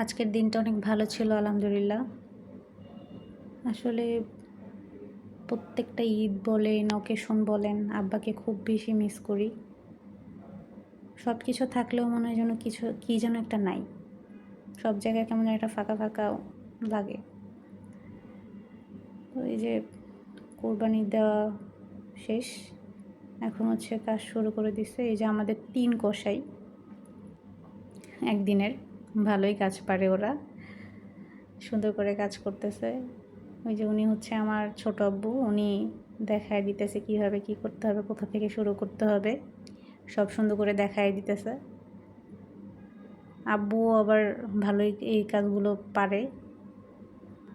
আজকের দিনটা অনেক ভালো ছিল, আলহামদুলিল্লাহ। আসলে প্রত্যেকটা ঈদ বলেন অকেশন বলেন, আব্বাকে খুব বেশি মিস করি। সব কিছু থাকলেও মনে হয় যেন কিছু, কী যেন একটা নাই। সব জায়গায় কেমন একটা ফাঁকা ফাঁকা লাগে। তো এই যে কোরবানি দেওয়া শেষ, এখন হচ্ছে কাজ শুরু করে দিচ্ছে এই যে আমাদের তিন কষাই একদিনের। ভালোই কাজ পারে ওরা। সুন্দর করে কাজ করতেছে। ওই যে উনি হচ্ছে আমার ছোট আব্বু, উনি দেখায় দিতেছে কীভাবে কি করতে হবে, কোথা থেকে শুরু করতে হবে, সব সুন্দর করে দেখায় দিতেছে। আব্বুও আবার ভালোই এই কাজগুলো পারে।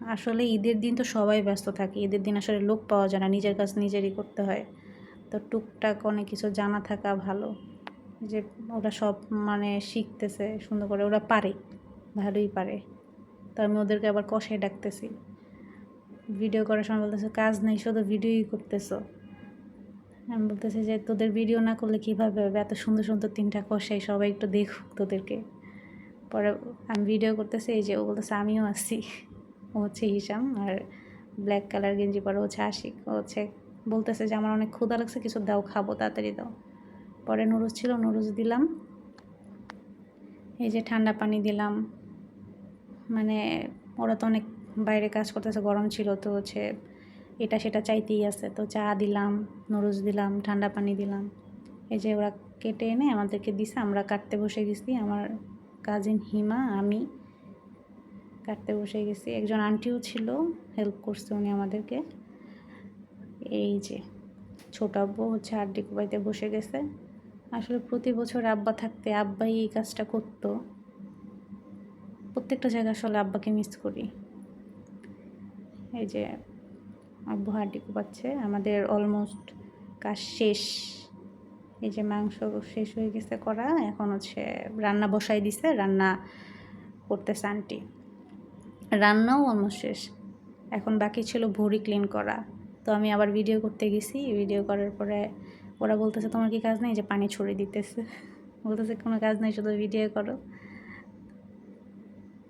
আসলে ঈদের দিন তো সবাই ব্যস্ত থাকে, ঈদের দিন আসলে লোক পাওয়া যায় না, নিজের কাজ নিজেরই করতে হয়। তো টুকটাক অনেক কিছু জানা থাকা ভালো। যে ওরা সব মানে শিখতেছে, সুন্দর করে ওরা পারে, ভালোই পারে। তো আমি ওদেরকে আবার কষায় ডাকতেছি। ভিডিও করার সময় বলতেছে, কাজ নেই, শুধু ভিডিওই করতেছো। আমি বলতেছি যে, তোদের ভিডিও না করলে কীভাবে হবে? এত সুন্দর সুন্দর তিনটা কষাই সবাই একটু দেখুক তোদেরকে। পরে আমি ভিডিও করতেছি, এই যে ও বলতেছে, আমিও আসছি ও হচ্ছে হিসাম আর ব্ল্যাক কালার গেঞ্জি পরে হচ্ছে আশিক। ও হচ্ছে বলতেছে যে, আমার অনেক ক্ষুধা লাগছে, কিছু দাও, খাব, তাড়াতাড়ি দাও। পরে নুডলস ছিল, নুডলস দিলাম। এই যে ঠান্ডা পানি দিলাম। মানে ওরা তো অনেক বাইরে কাজ করতেছে, গরম ছিল, তো হচ্ছে এটা সেটা চাইতেই আছে। তো চা দিলাম, নুডলস দিলাম, ঠান্ডা পানি দিলাম। এই যে ওরা কেটে এনে আমাদেরকে দিছে, আমরা কাটতে বসে গেছি। আমার কাজিন হিমা, আমি কাটতে বসে গেছি। একজন আন্টিও ছিল হেল্প করছে উনি আমাদেরকে। এই যে ছোট আব্বু হচ্ছে আড্ডি কুবাইতে বসে গেছে। আসলে প্রতি বছর আব্বা থাকতে আব্বাই এই কাজটা করতো। প্রত্যেকটা জায়গায় আসলে আব্বাকে মিস করি। এই যে আব্বু হাড্ডি কুপাচ্ছে, আমাদের অলমোস্ট কাজ শেষ। এই যে মাংস শেষ হয়ে গেছে করা, এখন হচ্ছে রান্না বসাই দিছে, রান্না করতেছে আন্টি রান্নাও অলমোস্ট শেষ। এখন বাকি ছিল ভুড়ি ক্লিন করা। তো আমি আবার ভিডিও করতে গেছি ভিডিও করার পরে ওরা বলতেছে, তোমার কি কাজ নেই? যে পানি ছড়িয়ে দিতেছে। বলতেছে, কোনো কাজ নেই, শুধু ভিডিও করো।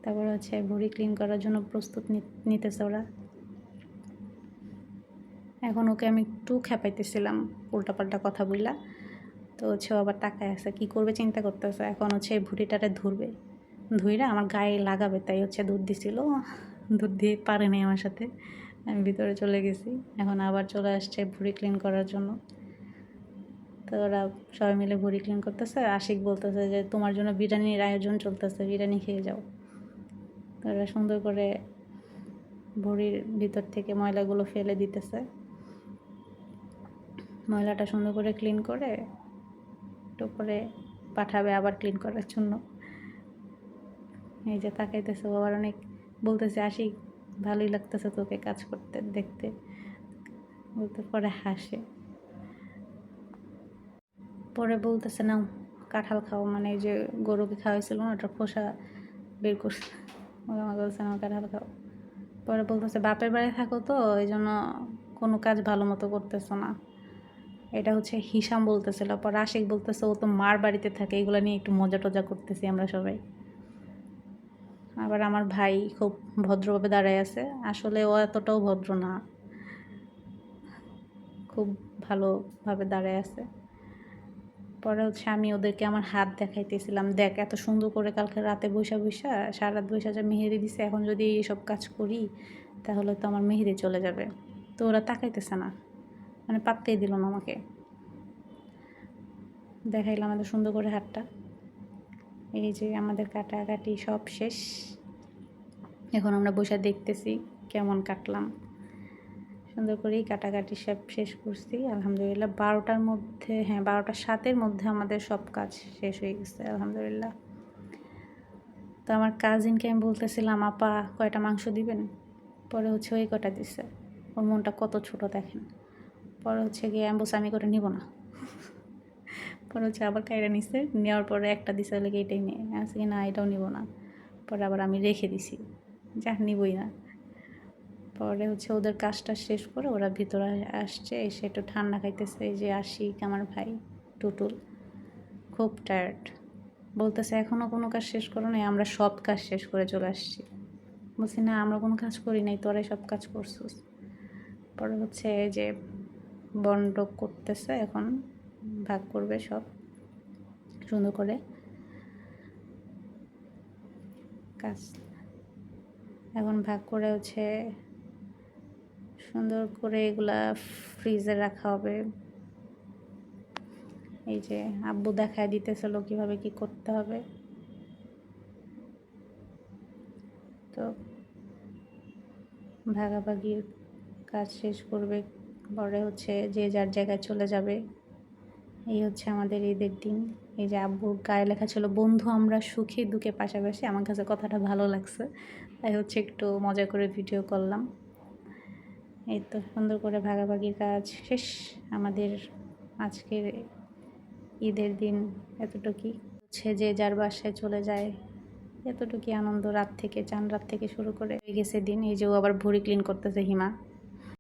তারপর হচ্ছে ভুড়ি ক্লিন করার জন্য প্রস্তুত নিতেছে ওরা। এখন ওকে আমি একটু খেপাইতেছিলাম, উল্টাপাল্টা কথা বললা তো হচ্ছে আবার তাকায় আছে, কী করবে, চিন্তা করতেছে? এখন হচ্ছে এই ভুড়িটারে ধরবে। ধুইরা আমার গায়ে লাগাবে, তাই হচ্ছে দুধ দিছিল। দুধ দিয়ে পারেনি আমার সাথে। আমি ভিতরে চলে গেছি। এখন আবার চলে আসছে ভুড়ি ক্লিন করার জন্য। তো ওরা সবাই মিলে ভুড়ি ক্লিন করতেছে, আশিক বলতেছে যে, তোমার জন্য বিরিয়ানির আয়োজন চলতেছে, বিরিয়ানি খেয়ে যাও। তো ওরা সুন্দর করে ভুড়ির ভিতর থেকে ময়লাগুলো ফেলে দিতেছে। ময়লাটা সুন্দর করে ক্লিন করে একটু করে পাঠাবে আবার ক্লিন করার জন্য। এই যে তাকাইতেছে আবার অনেক বলতেছে আসি ভালোই লাগতেছে তোকে কাজ করতে, দেখতে। বলতে পরে হাসে। পরে বলতেছে না কাঁঠাল খাও। মানে যে গরুকে খাওয়াইছিল না ওটা খোসা বের করছে। ওই আমাকে বলছে না কাঁঠাল খাও। পরে বলতেছে, বাপের বাড়ি থাকো তো এই জন্য কোনো কাজ ভালো মতো করতেছো না। এটা হচ্ছে হিসাম বলতেছিল, পর আশিক বলতেছে, ও তো মার বাড়িতে থাকে, এগুলো নিয়ে একটু মজা টজা করতেছি আমরা সবাই। আবার আমার ভাই খুব ভদ্রভাবে দাঁড়ায় আছে, আসলে ও এতটাও ভদ্র না, খুব ভালোভাবে দাঁড়ায় আছে। পরে হচ্ছে আমি ওদেরকে আমার হাত দেখাইতেছিলাম, দেখ এত সুন্দর করে কালকে রাতে বৈশা বৈশা সারা রাত বৈশা যা মেহেদি দিছে, এখন যদি এইসব কাজ করি, তাহলে তো আমার মেহেদি চলে যাবে। তো ওরা তাকাইতেছে না মানে পাত্তেই দিল না আমাকে। দেখাইলাম আমাদের সুন্দর করে হাতটা। এই যে আমাদের কাটাকাটি সব শেষ। এখন আমরা বসে দেখতেছি, কেমন কাটলাম। সুন্দর করেই কাটাকাটি সব শেষ করছি। আলহামদুলিল্লাহ বারোটার মধ্যে হ্যাঁ বারোটার সাতের মধ্যে আমাদের সব কাজ শেষ হয়ে গেছে, আলহামদুলিল্লাহ। তো আমার কাজিনকে আমি বলতেছিলাম, আপা, কয়টা মাংস দিবেন? পরে হচ্ছে ওই কটা দিছে। ওর মনটা কত ছোট দেখেন। পরে হচ্ছে গিয়ে বলছি, আমি করে নিব না? পরে হচ্ছে আবার কাইরা নিছে, নেওয়ার পরে একটা দিছে লেগে এটাই নিয়ে। আসে না, এটাও নিব না। পরে আবার আমি রেখে দিছি। যা নিবই না। পরে হচ্ছে ওদের কাজটা শেষ করে ওরা ভিতরে আসছে, এসে একটু ঠান্ডা খাইতেছে। এই যে আশিক আমার ভাই, টুটুল, খুব টায়ার্ড বলতেছে এখনও কোনো কাজ শেষ করো নাই, আমরা সব কাজ শেষ করে চলে আসছি। বলছি, না, আমরা কোনো কাজ করি নাই, তোরাই সব কাজ করছিস। পরে হচ্ছে যে বন্ড করতেছে এখন, ভাগ করবে সব, সুন্দর করে কাজ। এখন ভাগ করে হচ্ছে সুন্দর করে এগুলা ফ্রিজে রাখা হবে। এই যে আব্বু দেখায় দিতেছিল কীভাবে কি করতে হবে। তো ভাগাভাগির কাজ শেষ করবে। পরে হচ্ছে যে যার জায়গায় চলে যাবে। এই হচ্ছে আমাদের ঈদের দিন। এই যে আব্বুর গায়ে লেখা ছিল, বন্ধু, আমরা সুখী দুঃখে পাশাপাশি। আমার কাছে কথাটা ভালো লাগছে। তাই হচ্ছে একটু মজা করে ভিডিও করলাম। এই তো সুন্দর করে ভাগাভাগির কাজ শেষ। আমাদের আজকের ঈদের দিন এতটুকুই। হচ্ছে যে যার বাসায় চলে যায়, এতটুকুই আনন্দ রাত থেকে, চান রাত থেকে শুরু করে গেছে দিন। এই যে আবার ভুড়ি ক্লিন করতেছে হিমা।